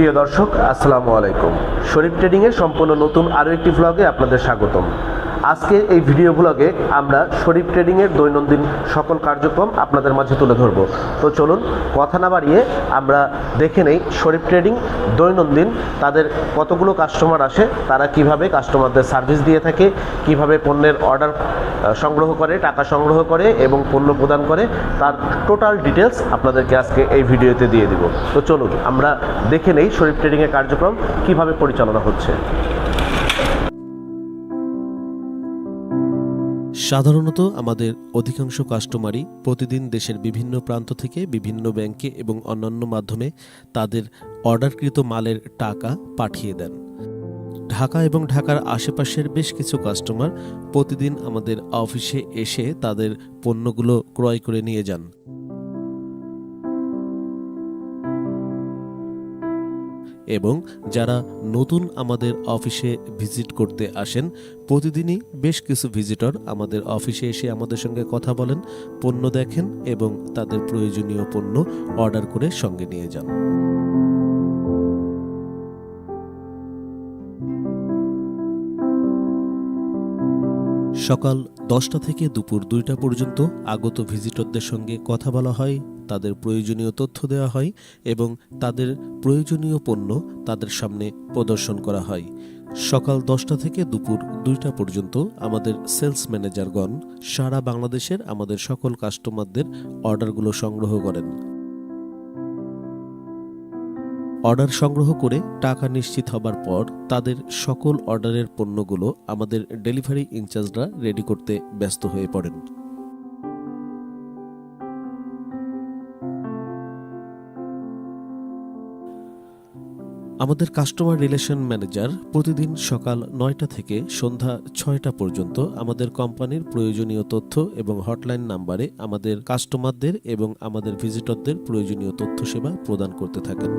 প্রিয় দর্শক আসসালামু আলাইকুম। শরীফ ট্রেডিংয়ের সম্পূর্ণ নতুন আরও একটি ভ্লগে আপনাদের স্বাগতম। আজকে এই ভিডিও ব্লগে আমরা শরীফ ট্রেডিংয়ের দৈনন্দিন সকল কার্যক্রম আপনাদের মাঝে তুলে ধরব। তো চলুন, কথা না বাড়িয়ে আমরা দেখে নেই শরীফ ট্রেডিং দৈনন্দিন, তাদের কতগুলো কাস্টমার আসে, তারা কীভাবে কাস্টমারদের সার্ভিস দিয়ে থাকে, কীভাবে পণ্যের অর্ডার সংগ্রহ করে, টাকা সংগ্রহ করে এবং পণ্য প্রদান করে, তার টোটাল ডিটেলস আপনাদেরকে আজকে এই ভিডিওতে দিয়ে দিব। তো চলুন, আমরা দেখে নেই শরীফ ট্রেডিংয়ের কার্যক্রম কীভাবে পরিচালনা হচ্ছে। সাধারণত আমাদের অধিকাংশ কাস্টমারই প্রতিদিন দেশের বিভিন্ন প্রান্ত থেকে বিভিন্ন ব্যাংকে এবং অন্যান্য মাধ্যমে তাদের অর্ডারকৃত মালের টাকা পাঠিয়ে দেন। ঢাকা এবং ঢাকার আশেপাশের বেশ কিছু কাস্টমার প্রতিদিন আমাদের অফিসে এসে তাদের পণ্যগুলো ক্রয় করে নিয়ে যান। এবং যারা নতুন আমাদের অফিসে ভিজিট করতে আসেন, প্রতিদিনই বেশ কিছু ভিজিটর আমাদের অফিসে এসে আমাদের সঙ্গে কথা বলেন, পণ্য দেখেন এবং তাদের প্রয়োজনীয় পণ্য অর্ডার করে সঙ্গে নিয়ে যান। সকাল দশটা থেকে দুপুর দুইটা পর্যন্ত আগত ভিজিটরদের সঙ্গে কথা বলা হয়। তাদের প্রয়োজনীয় তথ্য দেওয়া হয় এবং তাদের প্রয়োজনীয় পণ্য তাদের সামনে প্রদর্শন করা হয়। সকাল দশটা থেকে দুপুর দুইটা পর্যন্ত আমাদের সেলস ম্যানেজারগণ সারা বাংলাদেশের আমাদের সকল কাস্টমারদের অর্ডারগুলো সংগ্রহ করেন। অর্ডার সংগ্রহ করে টাকা নিশ্চিত হবার পর তাদের সকল অর্ডারের পণ্যগুলো আমাদের ডেলিভারি ইনচার্জরা রেডি করতে ব্যস্ত হয়ে পড়েন। আমাদের কাস্টমার রিলেশন ম্যানেজার প্রতিদিন সকাল নয়টা থেকে সন্ধ্যা ছয়টা পর্যন্ত আমাদের কোম্পানির প্রয়োজনীয় তথ্য এবং হটলাইন নাম্বারে আমাদের কাস্টমারদের এবং আমাদের ভিজিটরদের প্রয়োজনীয় তথ্য সেবা প্রদান করতে থাকেন।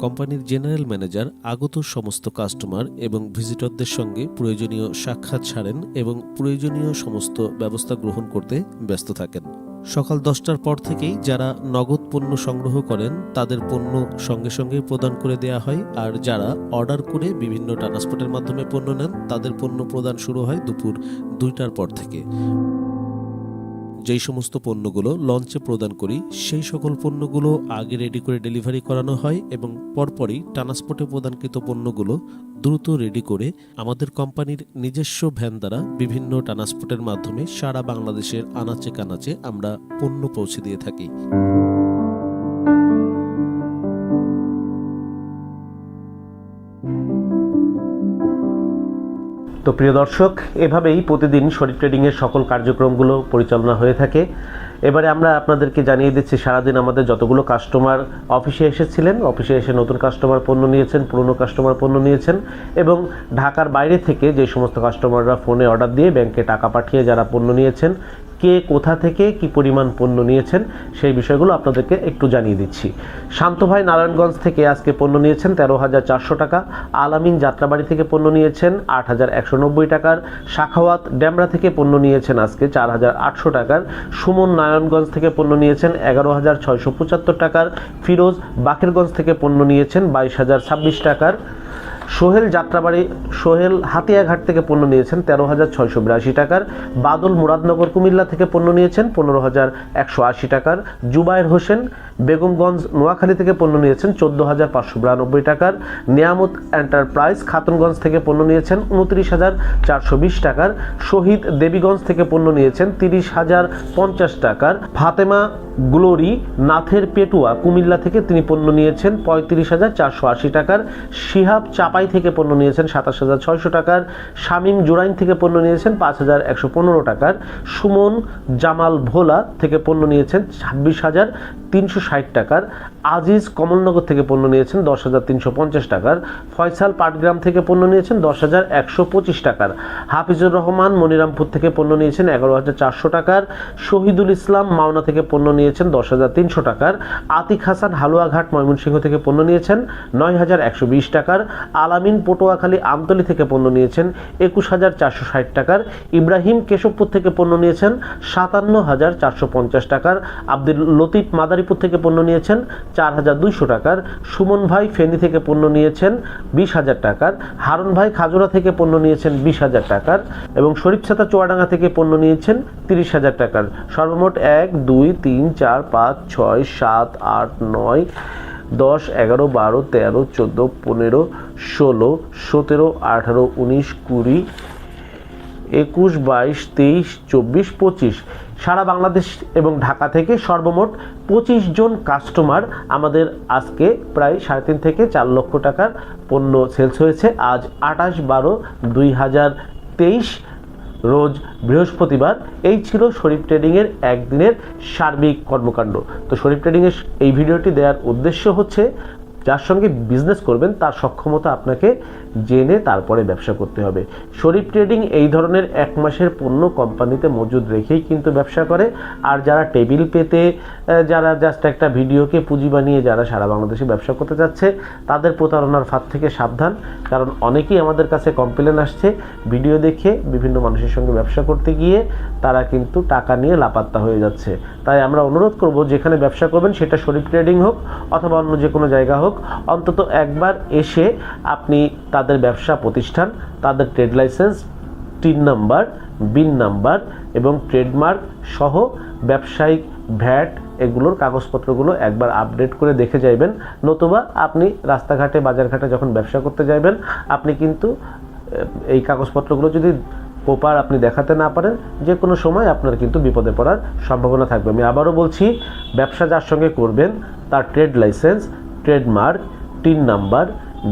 কোম্পানির জেনারেল ম্যানেজার আগত সমস্ত কাস্টমার এবং ভিজিটরদের সঙ্গে প্রয়োজনীয় সাক্ষাৎ ছাড়েন এবং প্রয়োজনীয় সমস্ত ব্যবস্থা গ্রহণ করতে ব্যস্ত থাকেন। সকাল দশটার পর থেকেই যারা নগদ পণ্য সংগ্রহ করেন, তাদের পণ্য সঙ্গে সঙ্গে প্রদান করে দেয়া হয়। আর যারা অর্ডার করে বিভিন্ন ট্রান্সপোর্টের মাধ্যমে পণ্য নেন, তাদের পণ্য প্রদান শুরু হয় দুপুর দুইটার পর থেকে। যেই সমস্ত পণ্যগুলো লঞ্চে প্রদান করি, সেই সকল পণ্যগুলো আগে রেডি করে ডেলিভারি করানো হয় এবং পরপরই ট্রান্সপোর্টে প্রদানকৃত পণ্যগুলো দ্রুত রেডি করে আমাদের কোম্পানির নিজস্ব ভ্যান দ্বারা বিভিন্ন ট্রান্সপোর্টের মাধ্যমে সারা বাংলাদেশের আনাচে কানাচে আমরা পণ্য পৌঁছে দিয়ে থাকি। তো প্রিয় দর্শক, এভাবেই প্রতিদিন শরীর ট্রেডিংয়ের সকল কার্যক্রমগুলো পরিচালনা হয়ে থাকে। এবারে আমরা আপনাদেরকে জানিয়ে দিচ্ছি, সারাদিন আমাদের যতগুলো কাস্টমার অফিসে এসেছিলেন অফিসে এসে নতুন কাস্টমার পণ্য নিয়েছেন, পুরনো কাস্টমার পণ্য নিয়েছেন এবং ঢাকার বাইরে থেকে যে সমস্ত কাস্টমাররা ফোনে অর্ডার দিয়ে ব্যাংকে টাকা পাঠিয়ে যারা পণ্য নিয়েছেন কে কোথা থেকে কি পরিমাণ পণ্য নিয়েছেন সেই বিষয়গুলো আপনাদেরকে একটু জানিয়ে দিচ্ছি। শান্ত ভাই নারায়ণগঞ্জ থেকে আজকে পণ্য নিয়েছেন তেরো হাজার চারশো টাকা, আলামিন যাত্রাবাড়ি থেকে পণ্য নিয়েছেন আট হাজার একশো নব্বই টাকার, শাখাওয়াত ড্যামরা থেকে পণ্য নিয়েছেন আজকে চার হাজার আটশো টাকার, সুমন নারায়ণগঞ্জ থেকে পণ্য নিয়েছেন এগারো হাজার ছয়শো পঁচাত্তর টাকার, ফিরোজ বাকেরগঞ্জ থেকে পণ্য নিয়েছেন বাইশ হাজার ছাব্বিশ টাকার। সোহেল যাত্রাবাড়ি সোহেল হাতিয়াঘাট থেকে পণ্য নিয়েছেন তেরো হাজার ছয়শো বিরাশি টাকার। বাদল মুরাদনগর কুমিল্লা থেকে পণ্য নিয়েছেন পনেরো হাজার একশো আশি টাকার। জুবায়ের হোসেন বেগমগঞ্জ নোয়াখালী থেকে পণ্য নিয়েছেন চোদ্দ হাজার পাঁচশো বিরানব্বই টাকার। নিয়ামত এন্টারপ্রাইজ খাতুনগঞ্জ থেকে পণ্য নিয়েছেন উনত্রিশ হাজার চারশো বিশ টাকার। শহীদ দেবীগঞ্জ থেকে পণ্য নিয়েছেন তিরিশ হাজার পঞ্চাশ টাকার। ফাতেমা গ্লোরি নাথের পেটুয়া কুমিল্লা থেকে তিনি পণ্য নিয়েছেন পঁয়ত্রিশ হাজার চারশো আশি টাকার। শিহাব চাপাই থেকে পণ্য নিয়েছেন সাতাশ হাজার ছয়শো টাকার। শামীম জুরাইন থেকে পণ্য নিয়েছেন পাঁচ হাজার একশো পনেরো টাকার। সুমন জামাল ভোলা থেকে পণ্য নিয়েছেন ছাব্বিশ হাজার তিনশো ষাট টাকার, আজিজ কমলনগর থেকে পণ্য নিয়েছেন দশ হাজার তিনশো পঞ্চাশ টাকার, ফয়সাল পাটগ্রাম থেকে পণ্য নিয়েছেন দশ হাজার একশো পঁচিশ টাকার। হাফিজুর রহমান মনিরামপুর থেকে পণ্য নিয়েছেন এগারো হাজার চারশো টাকার। শহীদুল ইসলাম মাওনা থেকে পণ্য নিয়েছেন দশ হাজার তিনশো টাকার। আতিক হাসান হালুয়াঘাট ময়মনসিংহ থেকে পণ্য নিয়েছেন নয় হাজার একশো বিশ টাকার। আলামিন পটুয়াখালী আমতলি থেকে পণ্য নিয়েছেন একুশ হাজার চারশো ষাট টাকার। ইব্রাহিম কেশবপুর থেকে পণ্য নিয়েছেন সাতান্ন হাজার চারশো পঞ্চাশ টাকার। আব্দুল লতিফ মাদারীপুর থেকে পণ্য নিয়েছেন চার হাজার দুইশো টাকার। সুমন ভাই ফেনী থেকে পণ্য নিয়েছেন বিশ হাজার টাকার। হারুন ভাই খাজুরা থেকে পণ্য নিয়েছেন বিশ হাজার টাকার এবং শরীফছাতা চুয়াডাঙ্গা থেকে পণ্য নিয়েছেন তিরিশ হাজার টাকার। সর্বমোট এক, দুই, তিন, চার, পাঁচ, ছয়, সাত, আট, নয়, দশ, এগারো, বারো, তেরো, চোদ্দ, পনেরো, ষোলো, সতেরো, আঠারো, উনিশ, কুড়ি, একুশ, বাইশ, তেইশ, চব্বিশ, পঁচিশ। সারা বাংলাদেশ এবং ঢাকা থেকে সর্বমোট পঁচিশ জন কাস্টমার আমাদের আজকে প্রায় সাড়ে তিন থেকে চার লক্ষ টাকার পণ্য সেলস হয়েছে। আজ আঠাশ বারো দুই হাজার তেইশ রোজ বৃহস্পতিবার। এই ছিল শরীফ ট্রেডিংয়ের একদিনের সার্বিক কর্মকাণ্ড। তো শরীফ ট্রেডিংয়ের এই ভিডিওটি দেওয়ার উদ্দেশ্য হচ্ছে যার সঙ্গে বিজনেস করবেন, তার সক্ষমতা আপনাকে জেনে তারপরে ব্যবসা করতে হবে। শরীফ ট্রেডিং এই ধরনের এক মাসের পণ্য কোম্পানিতে মজুদ রেখেই কিন্তু ব্যবসা করে। আর যারা টেবিল পেতে যারা জাস্ট একটা ভিডিওকে পুঁজি বানিয়ে যারা সারা বাংলাদেশে ব্যবসা করতে যাচ্ছে তাদের প্রতারণার ফাঁদ থেকে সাবধান। কারণ অনেকেই আমাদের কাছে কমপ্লেন আসছে ভিডিও দেখে বিভিন্ন মানুষের সঙ্গে ব্যবসা করতে গিয়ে তারা কিন্তু টাকা নিয়ে লাপাত্তা হয়ে যাচ্ছে। তাই আমরা অনুরোধ করব, যেখানে ব্যবসা করবেন সেটা শরীফ ট্রেডিং হোক অথবা অন্য যে কোনো জায়গা হোক অন্তত একবার এসে আপনি তাদের ব্যবসা প্রতিষ্ঠান, তাদের trade licence TIN number, BIN number এবং ট্রেডমার্ক সহ ব্যবসায়িক ভ্যাট এগুলোর কাগজপত্রগুলো একবার আপডেট করে দেখে যাইবেন। নতুবা আপনি রাস্তাঘাটে, বাজারঘাটে যখন ব্যবসা করতে যাইবেন, আপনি কিন্তু এই কাগজপত্রগুলো যদি প্রপার আপনি দেখাতে না পারেন যে কোনো সময় আপনার কিন্তু বিপদে পড়ার সম্ভাবনা থাকবে। আমি আবারও বলছি, ব্যবসা যার সঙ্গে করবেন, তার trade licence trademark TIN number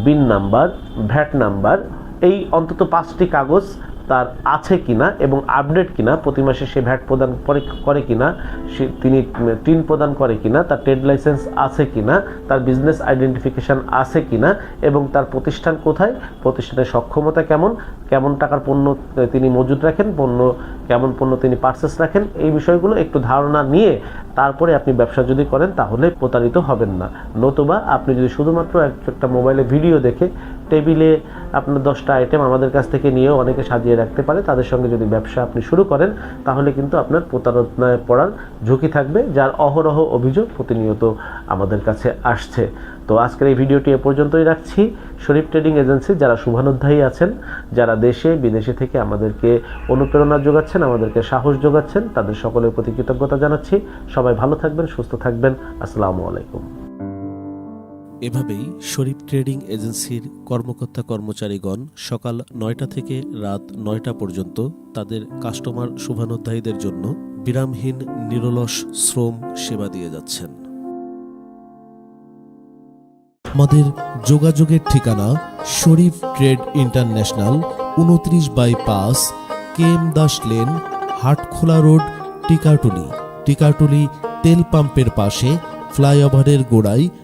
BIN number VAT number এই অন্তত পাঁচটি কাগজ তার আছে কিনা এবং আপডেট কিনা, প্রতি মাসে সে ভ্যাট প্রদান করে করে কিনা, সে, তিনি, টিন প্রদান করে কিনা, তার ট্রেড লাইসেন্স আছে কিনা, তার বিজনেস আইডেন্টিফিকেশন আছে কিনা এবং তার প্রতিষ্ঠান কোথায়, প্রতিষ্ঠানের সক্ষমতা কেমন কেমন টাকার পণ্য তিনি মজুদ রাখেন, পণ্য, কেমন পণ্য তিনি পার্সেস রাখেন, এই বিষয়গুলো একটু ধারণা নিয়ে তারপরে আপনি ব্যবসা যদি করেন তাহলে প্রতারিত হবেন না। নতুবা আপনি যদি শুধুমাত্র এক- একটা মোবাইলে ভিডিও দেখে টেবিলে আপনার দশটা আইটেম আমাদের কাছ থেকে নিয়েও অনেকে সাজিয়ে রাখতে পারে, তাদের সঙ্গে যদি ব্যবসা আপনি শুরু করেন, তাহলে কিন্তু আপনার প্রতারণায় পড়ার ঝুঁকি থাকবে, যার অহরহ অভিযোগ প্রতিনিয়ত আমাদের কাছে আসছে। তো আজকের এই ভিডিওটি এ পর্যন্তই রাখছি। শরীফ ট্রেডিং এজেন্সি যারা শুভানুধ্যায়ী আছেন, যারা দেশে, বিদেশে থেকে আমাদেরকে অনুপ্রেরণা যোগাচ্ছেন, আমাদেরকে সাহস যোগাচ্ছেন, তাদের সকলের প্রতি কৃতজ্ঞতা জানাচ্ছি। সবাই ভালো থাকবেন, সুস্থ থাকবেন। আসসালামু আলাইকুম। এভাবেই শরীফ ট্রেডিং এজেন্সির কর্মকর্তা কর্মচারীগণ সকাল নয়টা থেকে রাত নয়টা পর্যন্ত তাদের কাস্টমার শুভানুধ্যায়ীদের জন্য বিরামহীন নিরলস শ্রম সেবা দিয়ে যাচ্ছেন। আমাদের যোগাযোগের ঠিকানা শরীফ ট্রেড ইন্টারন্যাশনাল উনত্রিশ বাই পাঁচ K M Das lane, Hatkhola road, Tikatuli. Tikatuli তেল পাম্পের পাশে ফ্লাইওভারের গোড়ায়